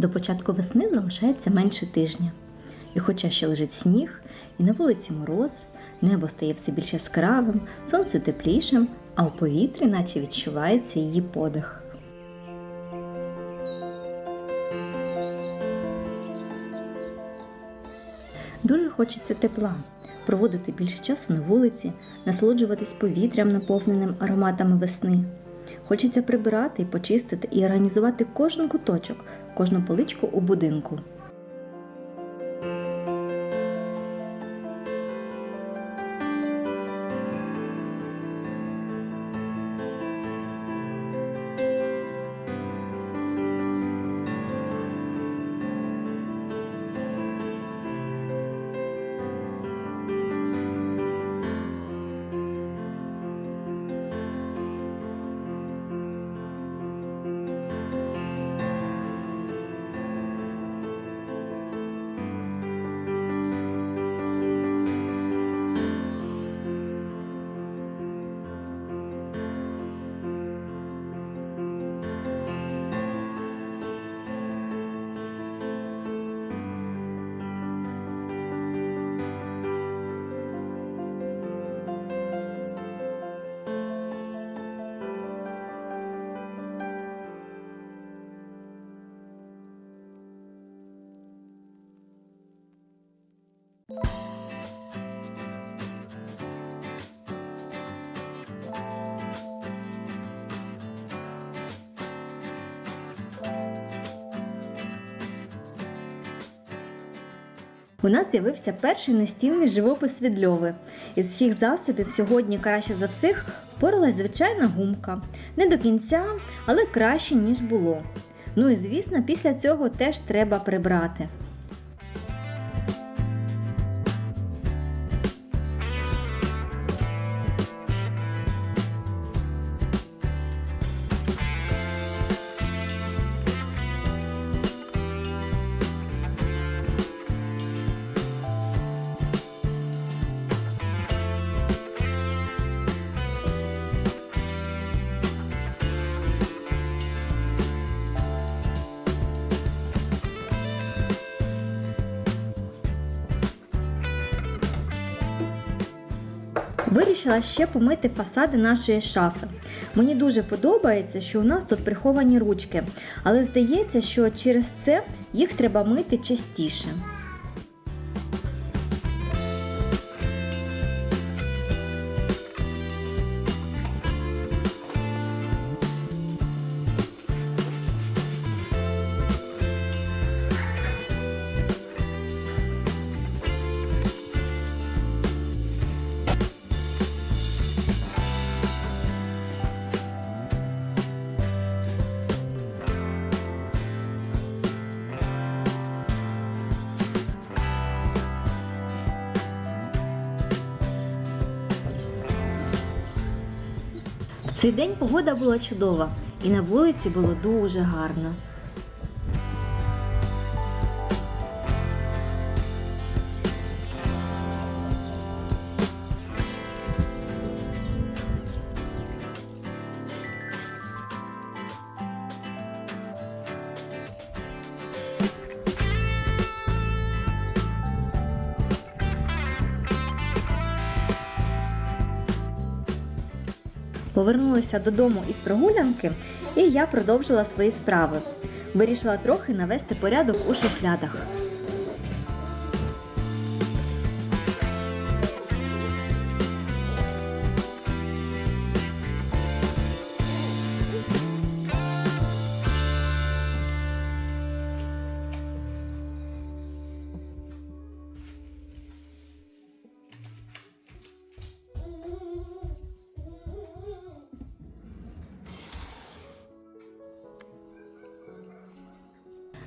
До початку весни залишається менше тижня. І хоча ще лежить сніг, і на вулиці мороз, небо стає все більш яскравим, сонце теплішим, а у повітрі наче відчувається її подих. Дуже хочеться тепла, проводити більше часу на вулиці, насолоджуватись повітрям, наповненим ароматами весни. Хочеться прибирати, почистити і організувати кожен куточок, кожну поличку у будинку. У нас з'явився перший настільний живопис від Льови. Із всіх засобів сьогодні краще за всіх впоралась звичайна гумка. Не до кінця, але краще, ніж було. Ну і звісно, після цього теж треба прибрати. Вирішила ще помити фасади нашої шафи. Мені дуже подобається, що у нас тут приховані ручки, але здається, що через це їх треба мити частіше. Цей день погода була чудова, і на вулиці було дуже гарно. Повернулася додому із прогулянки, і я продовжила свої справи. Вирішила трохи навести порядок у шухлядах.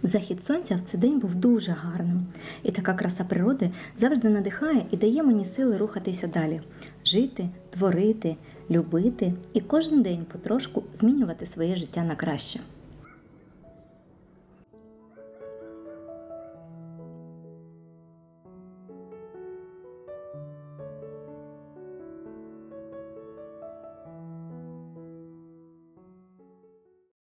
Захід сонця в цей день був дуже гарним, і така краса природи завжди надихає і дає мені сили рухатися далі, жити, творити, любити і кожен день потрошку змінювати своє життя на краще.